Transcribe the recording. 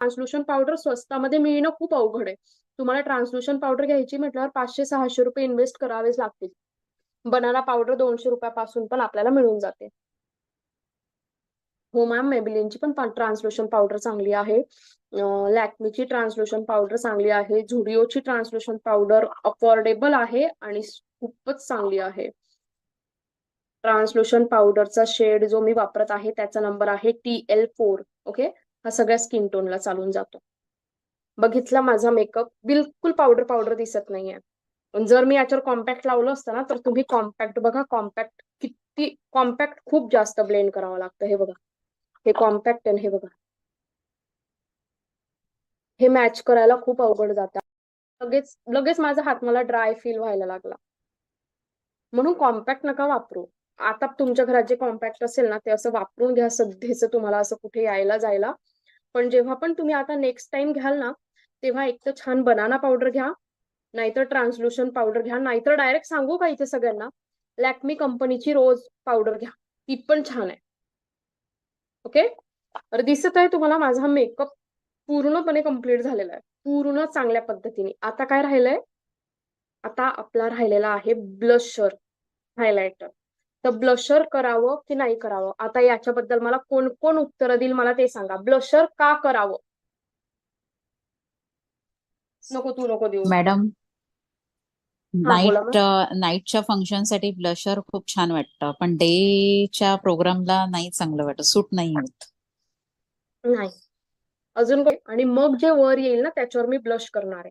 ट्रान्सल्युशन powder स्वस्तामध्ये मिळणं खूप अवघड आहे. तुम्हाला ट्रान्सल्युशन पावडर घ्यायची म्हटल्यावर पाचशे सहाशे रुपये इन्व्हेस्ट करावेच लागतील. बनाना पावडर दोनशे रुपयापासून पण आपल्याला मिळून जाते. हो मॅम मेबिलिनची पण ट्रान्सल्युशन पावडर चांगली आहे. लॅक्मीची ट्रान्सल्युशन पावडर चांगली आहे. झुडिओची ट्रान्सल्युशन पावडर अफोर्डेबल आहे आणि खूपच चांगली आहे. ट्रान्सल्युशन पावडरचा शेड जो मी वापरत आहे त्याचा नंबर आहे टी एल फोर ओके हा सगळ्या स्किन टोनला चालून जातो. बघितला माझा मेकअप बिलकुल पावडर पावडर दिसत नाहीये. पण जर मी याच्यावर कॉम्पॅक्ट लावलं असतं ना तर तुम्ही कॉम्पॅक्ट बघा कॉम्पॅक्ट किती कॉम्पॅक्ट खूप जास्त ब्लेंड करावं लागतं हे बघा. हे कॉम्पॅक्ट आहे हे बघा. हे मॅच करायला खूप अवघड जातं. लगेच लगेच माझा हात मला ड्राय फील व्हायला लागला. म्हणून कॉम्पॅक्ट नका वापरू. आता तुमच्या घरात जे कॉम्पॅक्ट असेल ना ते असं वापरून घ्या. सध्याचं तुम्हाला असं कुठे यायला जायला पण जेव्हा पण तुम्ही आता नेक्स्ट टाइम घ्याल ना तेव्हा एक तर छान बनाना पावडर घ्या नाहीतर ट्रान्सल्युशन पावडर घ्या नाहीतर डायरेक्ट सांगू का इथे सगळ्यांना? लॅक्मी कंपनीची रोज पावडर घ्या ती पण छान आहे. ओके तर दिसत आहे तुम्हाला माझा मेकअप पूर्णपणे कंप्लीट झालेला आहे. पूर्ण चांगल्या पद्धतीने. आता काय राहिलंय? आता आपला राहिलेला आहे ब्लशर हायलायटर तर ब्लशर करावं की नाही करावं? आता याच्याबद्दल मला कोण कोण उत्तर देईल मला ते सांगा. ब्लशर का करावं? नको तू नको देऊ. मॅडम नाईट नाईटच्या फंक्शनसाठी ब्लशर खूप छान वाटतं. पण डेच्या प्रोग्रामला नाही चांगलं वाटत. सूट नाही होत. नाही. अजून आणि मग जे वर येईल ना त्याच्यावर मी ब्लश करणार आहे.